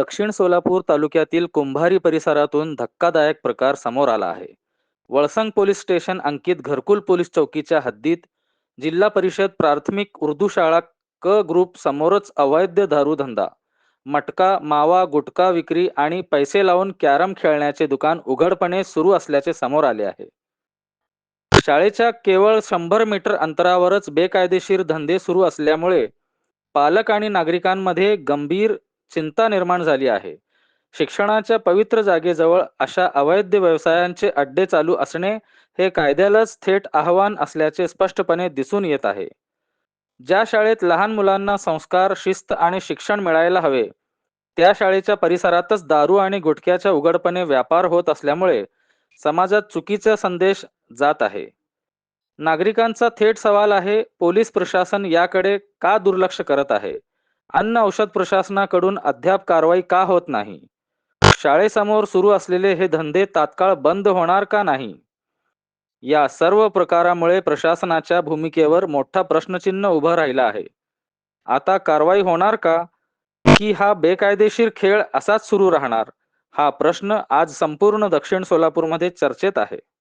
दक्षिण सोलापूर तालुक्यातील कुंभारी परिसरातून धक्कादायक प्रकार समोर आला आहे. वळसंग पोलीस स्टेशन अंकित घरकुल पोलीस चौकीच्या हद्दीत जिल्हा परिषद प्राथमिक उर्दू शाळा क ग्रुप समोरच अवैध दारू धंदा मटका मावा गुटखा विक्री आणि पैसे लावून कॅरम खेळण्याचे दुकान उघडपणे सुरू असल्याचे समोर आले आहे. शाळेच्या केवळ शंभर मीटर अंतरावरच बेकायदेशीर धंदे सुरू असल्यामुळे पालक आणि नागरिकांमध्ये गंभीर चिंता निर्माण झाली आहे. शिक्षणाच्या पवित्र जागेजवळ अशा अवैध व्यवसायांचे अड्डे चालू असणे हे कायद्यालाच थेट आव्हान असल्याचे स्पष्टपणे दिसून येत आहे. ज्या शाळेत लहान मुलांना संस्कार शिस्त आणि शिक्षण मिळायला हवे त्या शाळेच्या परिसरातच दारू आणि गुटख्याच्या उघडपणे व्यापार होत असल्यामुळे समाजात चुकीचा संदेश जात आहे. नागरिकांचा थेट सवाल आहे पोलीस प्रशासन याकडे का दुर्लक्ष करत आहे? अन्न औषध प्रशासनाकडून अद्याप कारवाई का होत नाही? शाळेसमोर सुरू असलेले हे धंदे तात्काळ बंद होणार का नाही? या सर्व प्रकारामुळे प्रशासनाच्या भूमिकेवर मोठा प्रश्नचिन्ह उभं राहिला आहे. आता कारवाई होणार का? की हा बेकायदेशीर खेळ असाच सुरू राहणार? हा प्रश्न आज संपूर्ण दक्षिण सोलापूरमध्ये चर्चेत आहे.